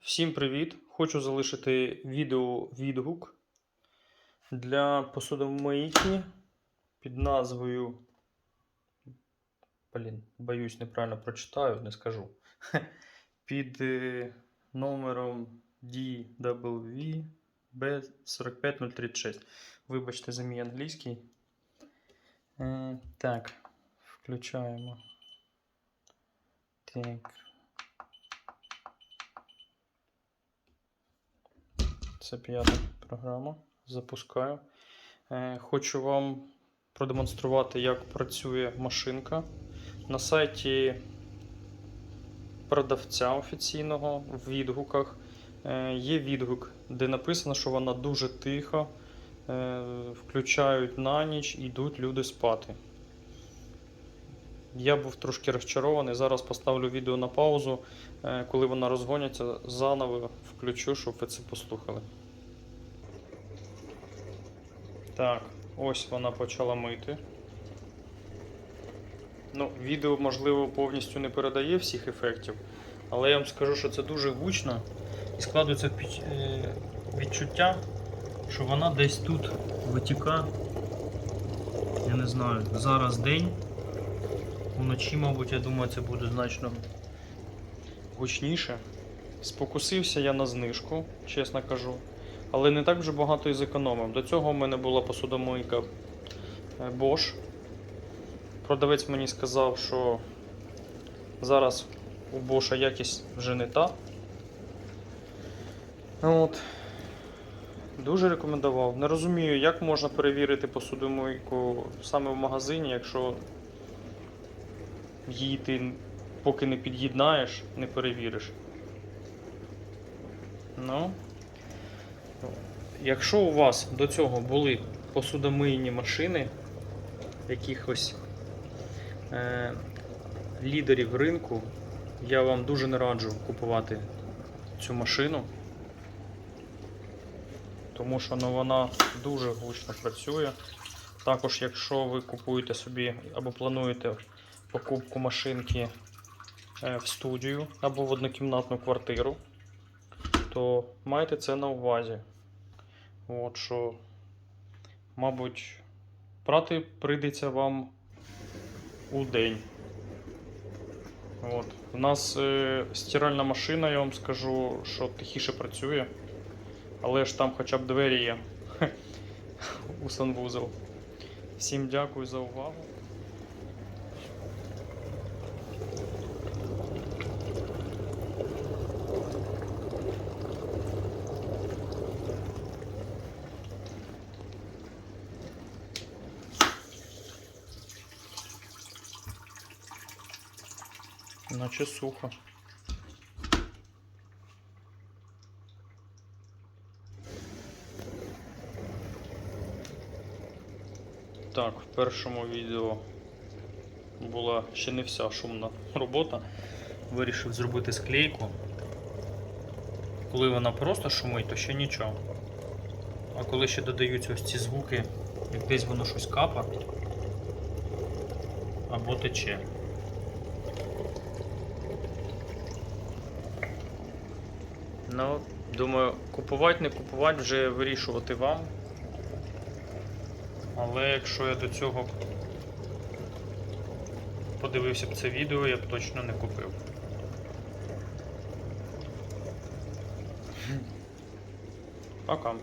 Всім привіт! Хочу залишити відео відгук для посудомийки під назвою. Блін, боюсь, неправильно прочитаю, не скажу. Під е, номером DWB B45036. Вибачте за мій англійський. Е, Так, включаємо. Так. Це п'ята програма. Запускаю. Е, Хочу вам продемонструвати, як працює машинка. На сайті продавця офіційного в відгуках е, є відгук, де написано, що вона дуже тиха. е, Включають на ніч, йдуть люди спати. Я був трошки розчарований. Зараз поставлю відео на паузу. Е, Коли вона розгоняться, заново включу, щоб ви це послухали. Так, ось вона почала мити. Ну, відео, можливо, повністю не передає всіх ефектів, але я вам скажу, що це дуже гучно і складується е, відчуття, що вона десь тут витіка. Я не знаю, зараз день. Вночі, мабуть, я думаю, це буде значно гучніше. Спокусився я на знижку, чесно кажу. Але не так вже багато і зекономив. До цього в мене була посудомийка е, Bosch. Продавець мені сказав, що зараз у Bosch якість вже не та. От. Дуже рекомендував. Не розумію, як можна перевірити посудомийку саме в магазині, якщо її ти поки не під'єднаєш, не перевіриш. Ну. Якщо у вас до цього були посудомийні машини якихось е, лідерів ринку, я вам дуже не раджу купувати цю машину, тому що ну, вона дуже гучно працює. Також, якщо ви купуєте собі або плануєте покупку машинки е, в студію або в однокімнатну квартиру, то майте це на увазі. От що, мабуть, прати прийдеться вам у день. От. У нас е, стиральна машина, я вам скажу, що тихіше працює. Але ж там хоча б двері є у санвузол. Всім дякую за увагу. Наче сухо. Так, в першому відео була ще не вся шумна робота. Вирішив зробити склейку. Коли вона просто шумить, то ще нічого. А коли ще додаються ось ці звуки, як десь воно щось капа або тече. Ну, думаю, купувати, не купувати, вже вирішувати вам. Але якщо я до цього подивився б це відео, я б точно не купив. Пока.